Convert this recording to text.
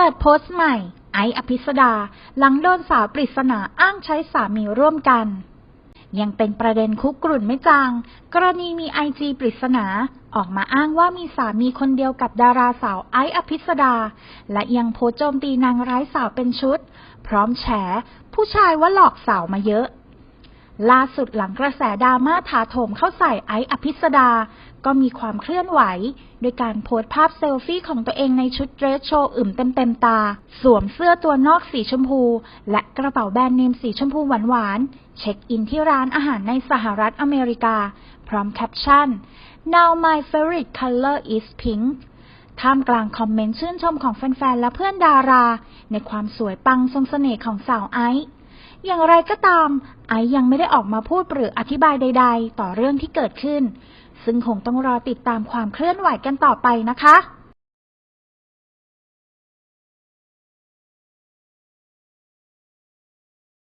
เปิดโพสต์ใหม่ ไออภิสดา หลังโดนสาวปริศนาอ้างใช้สามีร่วมกัน ยังเป็นประเด็นคุกกรุ่นไม่จาง กรณีมีไอจีปริศนา ออกมาอ้างว่ามีสามีคนเดียวกับดาราสาวไออภิสดา และยังโพสโจมตีนางร้ายสาวเป็นชุด พร้อมแฉผู้ชายว่าหลอกสาวมาเยอะ ล่าสุดหลังกระแสดราม่าถาโถมเข้าใส่ไอซ์อภิสดา ก็มีความเคลื่อนไหว โดยการโพสต์ภาพเซลฟี่ของตัวเองในชุดเดรสโชว์อึมเต็มเต็มๆตา สวมเสื้อตัวนอกสีชมพู และกระเป๋าแบรนด์เนมสีชมพูหวานๆ เช็คอินที่ร้านอาหารในสหรัฐอเมริกา พร้อมแคปชั่น Now my favorite color is pink ท่ามกลางคอมเมนต์ชื่นชมของแฟนๆ และเพื่อนดารา ในความสวยปังทรงเสน่ห์ของสาวไอซ์ อย่างไรก็ตาม ไอยังไม่ได้ออกมาพูดหรืออธิบายใด ๆ ต่อเรื่องที่เกิดขึ้น ซึ่งคงต้องรอติดตามความเคลื่อนไหวกันต่อไปนะคะ